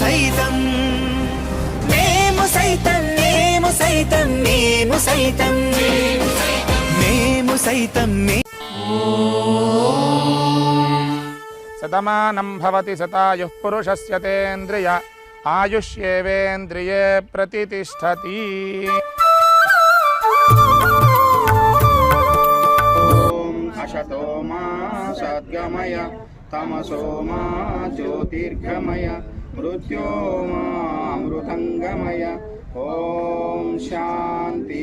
సైతం. మేము సైతం మేము సైతం మేము సైతం. మేము సైతం సతమానం భవతి సతాయు పురుషస్య తేంద్రియ ఆయుష్యేవేంద్రియే ప్రతిష్టతి అశతో మా సద్గమయ తమసో మా జ్యోతిర్గమయ. మృత్యో మా అమృతంగమయ ఓం శాంతి